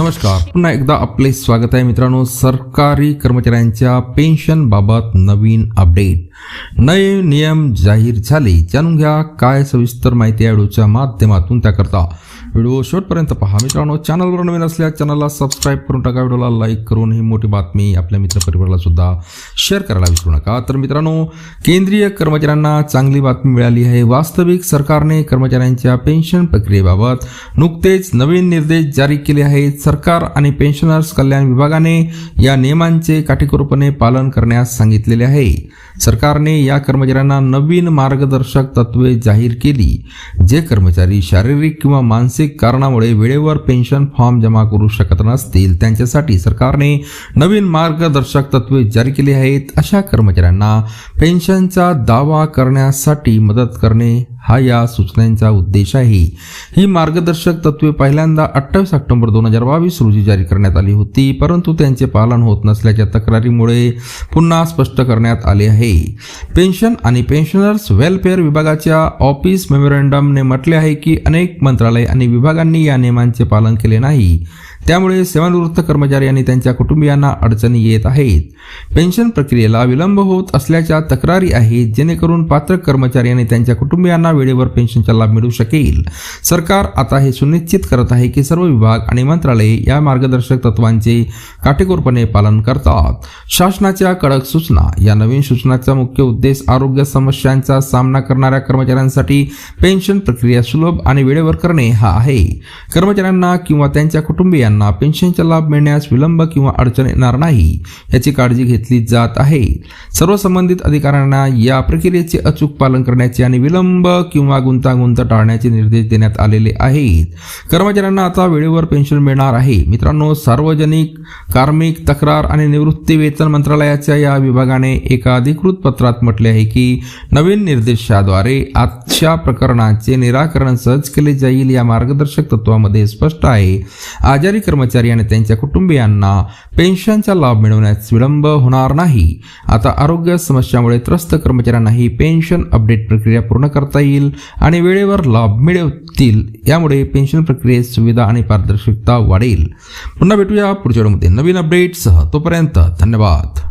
नमस्कार. पुन्हा एकदा आपले स्वागत आहे मित्रांनो. सरकारी कर्मचाऱ्यांच्या पेन्शन बाबत नवीन अपडेट. नवे नियम जाहीर झाले. जाणून घ्या काय सविस्तर माहिती या व्हिडिओच्या माध्यमातून त्याकरता. व्हिडिओ शेवटपर्यंत पहा. मित्रांनो चॅनलवर नवीन असल्यास चॅनलला सबस्क्राईब करून टाका. व्हिडिओला लाईक करून ही मोठी बातमी आपल्या मित्रपरिवाराला सुद्धा शेअर करायला विसरू नका. तर मित्रांनो केंद्रीय कर्मचाऱ्यांना चांगली बातमी मिळाली आहे. वास्तविक सरकारने कर्मचाऱ्यांच्या पेन्शन प्रक्रियेबाबत नुकतेच नवीन निर्देश जारी केले आहेत. सरकार आणि पेन्शनर्स कल्याण विभागाने या नियमांचे काटेकोरपणे पालन करण्यास सांगितलेले आहे. सरकारने या कर्मचाऱ्यांना नवीन मार्गदर्शक तत्वे जाहीर केली जे कर्मचारी शारीरिक किंवा मानसिक कारणामुळे वेळेवर पेन्शन फॉर्म जमा करू शकत नसतील. त्यांच्यासाठी सरकारने नवीन मार्गदर्शक तत्वे जारी केली आहेत. अशा कर्मचाऱ्यांना पेन्शनचा दावा करण्यासाठी मदत करणे हा या सूचनांचा उद्देश आहे. ही मार्गदर्शक तत्वे पहिल्यांदा अठ्ठावीस ऑक्टोबर दोन हजार बावीस रोजी जारी करण्यात आली होती परंतु त्यांचे पालन होत नसल्याच्या तक्रारीमुळे पुन्हा स्पष्ट करण्यात आले आहे. पेन्शन आणि पेन्शनर्स वेलफेअर विभागाच्या ऑफिस मेमोरँडमने म्हटले आहे की अनेक मंत्रालय आणि विभागांनी या नियमांचे पालन केले नाही. त्यामुळे सेवानिवृत्त कर्मचारी आणि त्यांच्या कुटुंबियांना अडचणी येत आहेत. पेन्शन प्रक्रियेला विलंब होत असल्याच्या तक्रारी आहेत जेणेकरून पात्र कर्मचारी आणि त्यांच्या कुटुंबियांना वेळेवर पेन्शनचा लाभ मिळू शकेल. सरकार आता हे सुनिश्चित करत आहे की सर्व विभाग आणि मंत्रालय या मार्गदर्शक तत्वांचे काटेकोरपणे पालन करतात. शासनाच्या कडक सूचना या नवीन सूचनाचा मुख्य उद्देश आरोग्य समस्यांचा सामना करणाऱ्या कर्मचाऱ्यांसाठी पेन्शन प्रक्रिया सुलभ आणि वेळेवर करणे हा आहे. कर्मचाऱ्यांना किंवा त्यांच्या कुटुंबियांना पेन्शनचा लाभ मिळण्यास विलंब किंवा अडचण येणार नाही याची काळजी घेतली जात आहे. सर्व संबंधित अधिकाऱ्यांना या प्रक्रियेचे अचूक पालन करण्याचे आणि विलंब किंवा गुंतागुंत टाळण्याचे निर्देश देण्यात आलेले आहेत. कर्मचाऱ्यांना आता वेळेवर पेन्शन मिळणार आहे. मित्रांनो सार्वजनिक कार्मिक तक्रार आणि निवृत्ती वेतन मंत्रालयाच्या या विभागाने एका अधिकृत पत्रात म्हटले आहे की नवीन निर्देशाद्वारे आजच्या प्रकरणाचे निराकरण सहज केले जाईल या मार्गदर्शक तत्वामध्ये स्पष्ट आहे. आजारी कर्मचारी आणि त्यांच्या कुटुंबियांना पेन्शनचा लाभ मिळवण्यास विलंब होणार नाही. आता आरोग्य समस्यामुळे त्रस्त कर्मचाऱ्यांनाही पेन्शन अपडेट प्रक्रिया पूर्ण करता येईल आणि वेळेवर लाभ मिळवतील. यामुळे पेन्शन प्रक्रियेत सुविधा आणि पारदर्शकता वाढेल. पुन्हा भेटूया पुढच्या मध्ये नवीन अपडेटसह तोपर्यंत धन्यवाद.